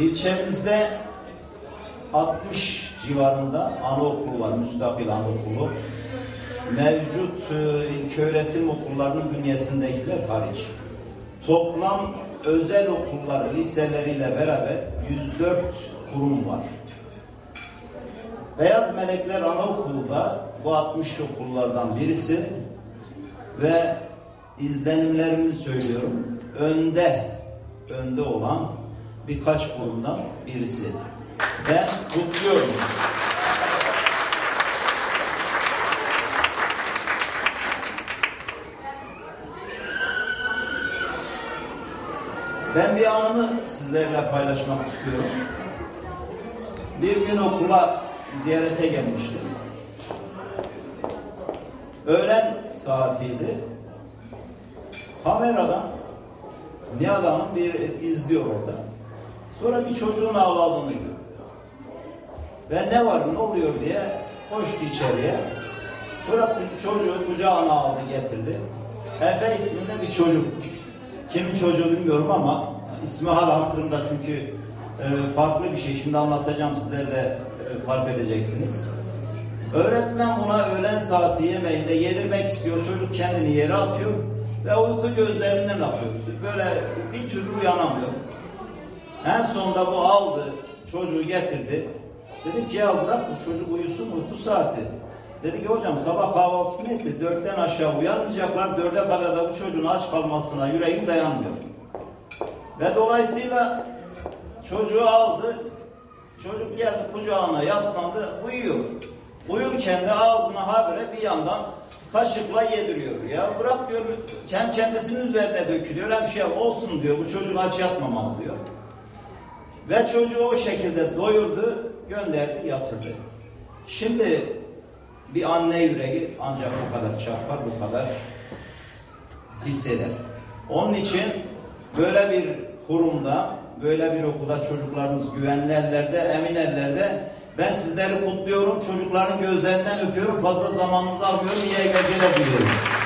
İlçemizde 60 civarında anaokulu var, müstakil anaokulu. Mevcut e, ilköğretim okullarının bünyesindekiler hariç. Toplam özel okullar liseleriyle beraber 104 kurum var. Beyaz Melekler Anaokulu da bu 60 okullardan birisi ve izlenimlerimi söylüyorum. Önde, önde olan birkaç kurumdan birisi. Ben kutluyorum. Ben bir anımı sizlerle paylaşmak istiyorum. Bir gün okula ziyarete gelmiştim. Öğlen saatiydi. Kameradan Nihat Hanım bir izliyor orada. Sonra bir çocuğun ağladığını gördü. Ve ne var ne oluyor diye koştu içeriye. Sonra çocuğu kucağına aldı getirdi. Efer isminde bir çocuk. Kimin çocuğu bilmiyorum ama ismi hala hatırımda çünkü e, farklı bir şey. Şimdi anlatacağım sizler de e, fark edeceksiniz. Öğretmen buna öğlen saati yemeğinde yedirmek istiyor. Çocuk kendini yere atıyor ve uyku gözlerinden akıyor. Böyle bir türlü uyanamıyor. En sonunda bu aldı, çocuğu getirdi. Dedi ki ya bırak bu çocuk uyusun uyku saati. Dedi ki hocam sabah kahvaltısını etti. Dörtten aşağı uyanmayacaklar. Dörde kadar da bu çocuğun aç kalmasına yüreğim dayanmıyor. Ve dolayısıyla çocuğu aldı. Çocuk geldi kucağına yaslandı uyuyor. Uyurken de ağzına habire bir yandan kaşıkla yediriyor. Ya bırak diyor hem kendisinin üzerine dökülüyor hem şey olsun diyor. Bu çocuk aç yatmamalı diyor. Ve çocuğu o şekilde doyurdu, gönderdi, yatırdı. Şimdi bir anne yüreği ancak bu kadar çarpar, bu kadar hisseder. Onun için böyle bir kurumda, böyle bir okulda çocuklarınız güvenli ellerde, emin ellerde ben sizleri kutluyorum. Çocukların gözlerinden öpüyorum. Fazla zamanınızı almıyorum. İyi eğlenceler diliyorum.